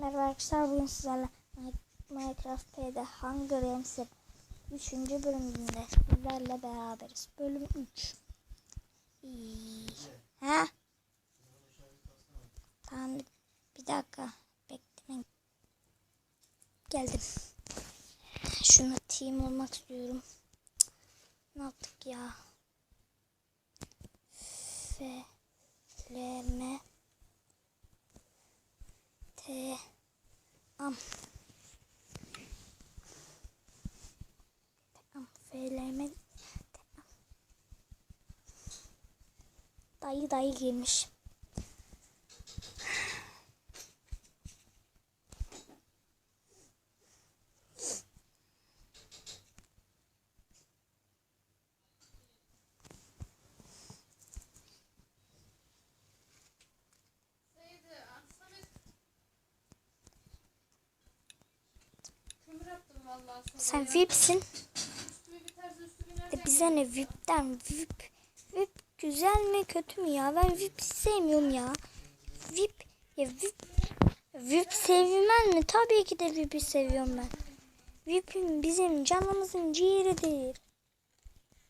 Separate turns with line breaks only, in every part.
Merhaba arkadaşlar bugün sizlerle Minecraft P'de Hunger Games'in 3. bölümünde sizlerle beraberiz. Bölüm 3. İyi. Ha? Tamam bir dakika bekleyin. Geldim. Şuna team olmak istiyorum. Ne yaptık ya? F L M T Am Am FLM Dayı dayı girmiş. Sen VIP'sin. De bize ne VIP'ten VIP. VIP güzel mi kötü mü ya? Ben VIP sevmiyorum ya. VIP ya VIP VIP sevmem mi? Tabii ki de VIP'i seviyorum ben. VIP'im bizim canımızın ciğeridir.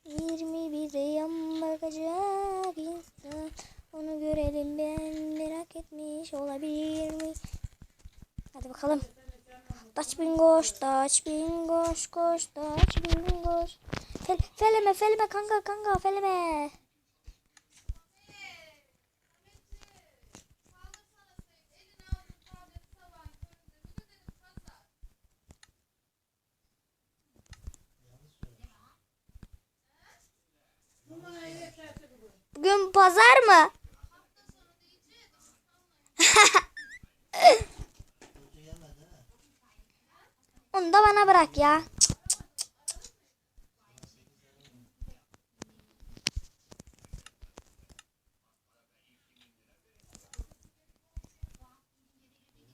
21'de yan bakacak insan. Onu görelim ben merak etmiş olabilir mi? Hadi bakalım. Taç bingoş, taç bingoş, koş, taç bingoş. Fel, feleme, feleme kanka, kanka, feleme. Bugün pazar mı? Onu da bana bırak ya.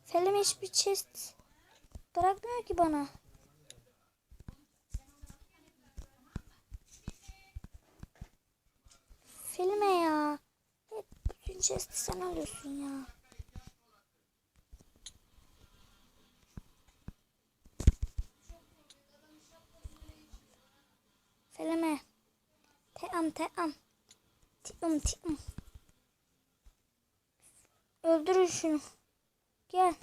Felim hiçbir chest bırakmıyor ki bana. Filme ya. Hep bütün chest'i sen alıyorsun ya. Feleme. Team team. Tium tium. Öldürün şunu. Gel.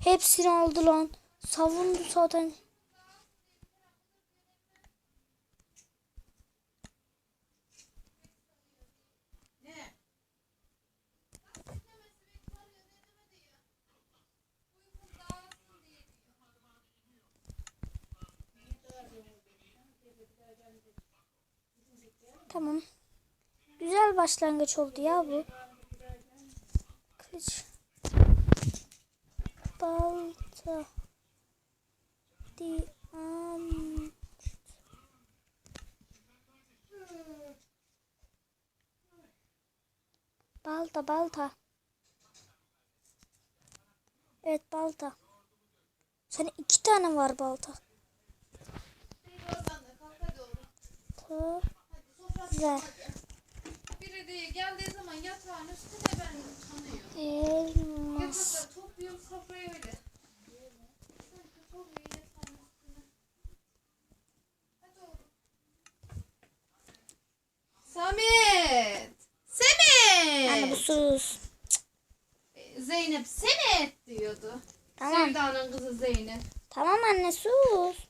Hepsini aldı lan. Savundu zaten. Tamam. Güzel başlangıç oldu ya bu. Kılıç. Balta. Diamond. Balta balta. Evet balta. Senin iki tane var balta. Güzel.
Biri de geldiği zaman yatağın üstüne ben tanıyor.
Elmas.
Yatakları topluyorum sofraya öyle. Samet!
Anne bu sus.
Zeynep Samet diyordu.
Tamam.
Sevda'nın kızı Zeynep.
Tamam anne sus.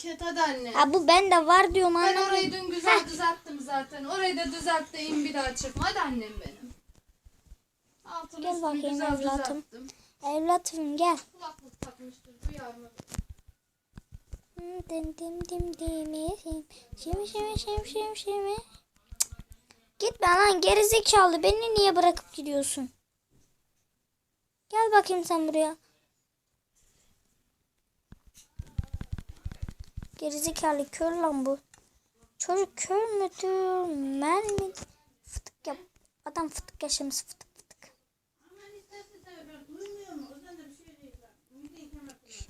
Bu ket hadi anne.
Ha bu bende var diyorum
Ben orayı dün güzel düzelttim zaten. Orayı da düzelttim bir daha çıkma. Hadi annem benim. Altını
Gel
üstünü
bakayım
güzel
evlatım.
düzelttim.
Evlatım gel.
Kulaklık takmıştır duyar mı?
Dim dim dim dim Şimi şimi şimi şimi şimi. Gitme lan gerizekalı beni niye bırakıp gidiyorsun? Gel bakayım sen buraya. Gerizekalı kör lan bu. Çocuk kör müdür? Mer mi? Fıtık yap. Adam fıtık yaşamış fıtık fıtık.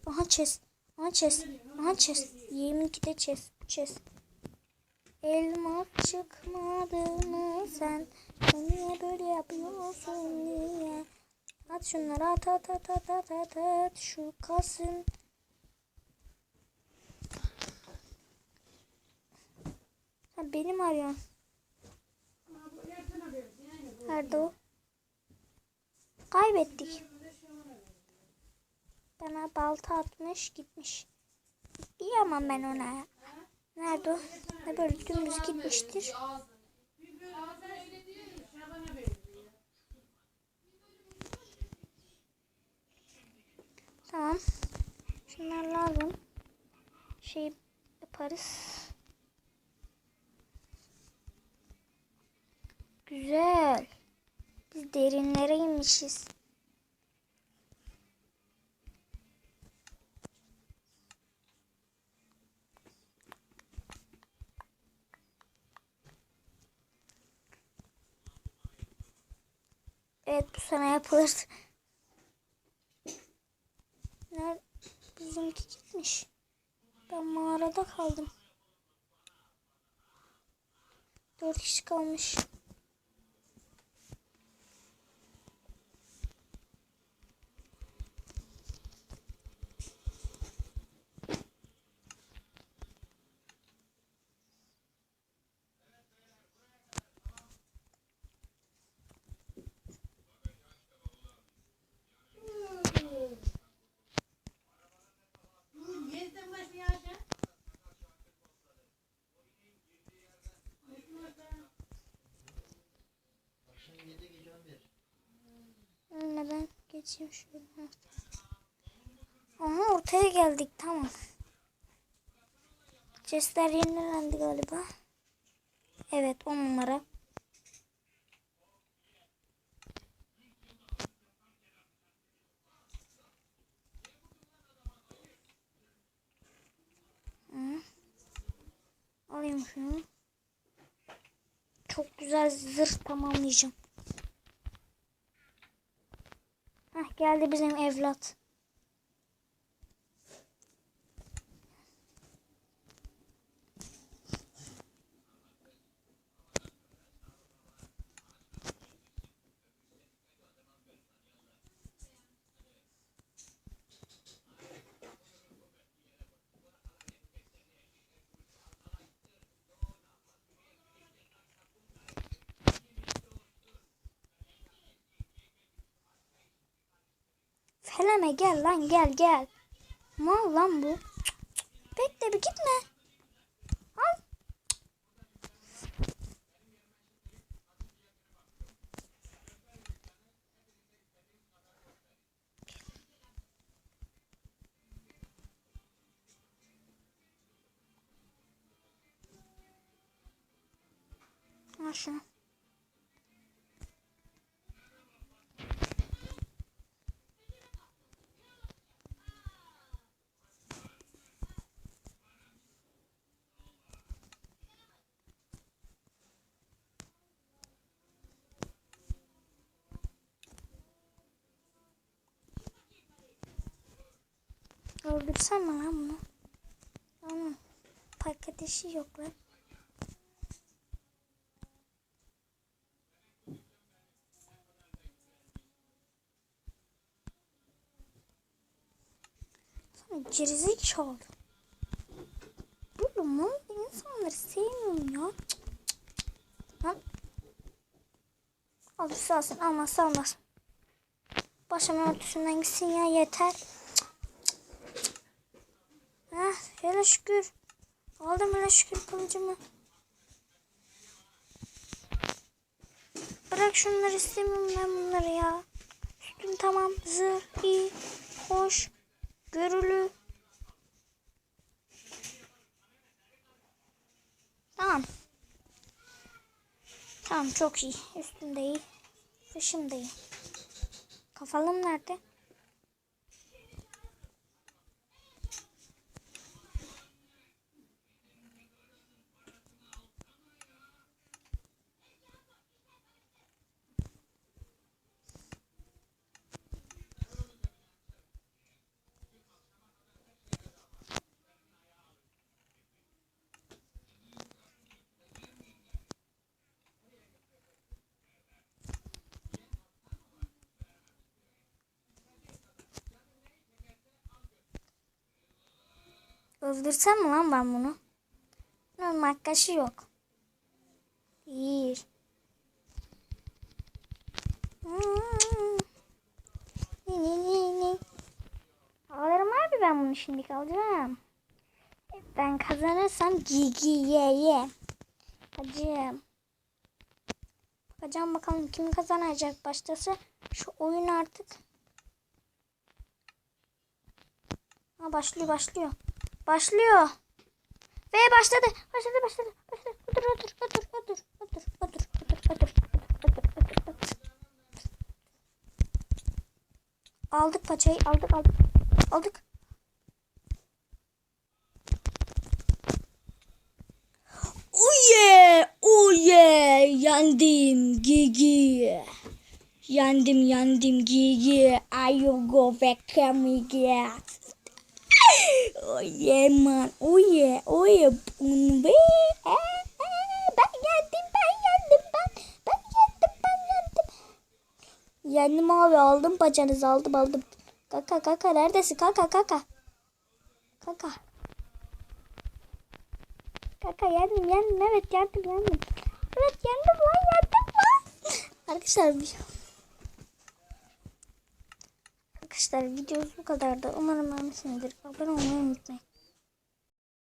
Aha chest. Aha chest. Aha chest. 22'de chest. Chest. Elma çıkmadı mı sen? Niye böyle yapıyorsun niye? At şunları at at at at at at at. Şu kalsın. Sen beni mi arıyorsun? Nerede o? Kaybettik. Bana balta atmış gitmiş. Diyemem ben ona. Nerede o? Ne böyle dümdüz gitmiştir. Tamam. Şunlar lazım. Şey yaparız. Güzel. Biz derinlere inmişiz. Evet bu sana yapılır. Nerede? Bizimki gitmiş. Ben mağarada kaldım. Dört kişi kalmış. Önüne ben geçeyim şöyle. Aha ortaya geldik tamam. Chestler yenilendi galiba. Evet on numara. Hı. Alayım şunu. Çok güzel zırh tamamlayacağım. Geldi bizim evlat. Feleme gel lan gel gel. Mal lan bu. Bekle bir gitme. Al. Al. Öldürsem mi lan bunu? Tamam. Paket işi yok lan. Sana gerizekalı. Böyle mal insanları sevmiyorum ya. Cık. Lan. Al salsın ama salmaz. Başımın örtüsünden gitsin ya yeter. Heh, hele şükür. Aldım hele şükür kılıcımı. Bırak şunları istemiyorum ben bunları ya. Üstüm tamam. Zırh iyi. Hoş. Görülü. Tamam. Tamam çok iyi. Üstüm de iyi. Dışım da iyi. Kafalım nerede? Öldürsem mi lan ben bunu? Bunun makyajı yok. Bir. Ni ni ni ni. Alırım abi ben bunu şimdi alacağım. Ben kazanırsam gigi ye ye. Hacım. Bakacağım bakalım kim kazanacak başlasa şu oyun artık. Ha başlıyor başlıyor. Başlıyor. Ve başladı. Başladı başladı. Başladı. Otur otur otur otur otur otur otur otur otur otur. Aldık paçayı aldık aldık. Aldık. Yeah, oh yeah, yandım Gigi. Yandım yandım Gigi. I will go back me get. Oh yeah man, oh yeah, oh yeah. Eh, Ben yendim, ben yendim, ben. Ben yendim, ben yendim. Yendim abi, aldım paçanızı, aldım, aldım. Kaka, kaka, neredesin? Kaka, kaka. Kaka. Kaka yendim yendim evet yendim yendim. Evet yendim lan yendim lan. Arkadaşlar bir Arkadaşlar videomuz bu kadardı. Umarım beğenmişsinizdir. Abone olmayı unutmayın.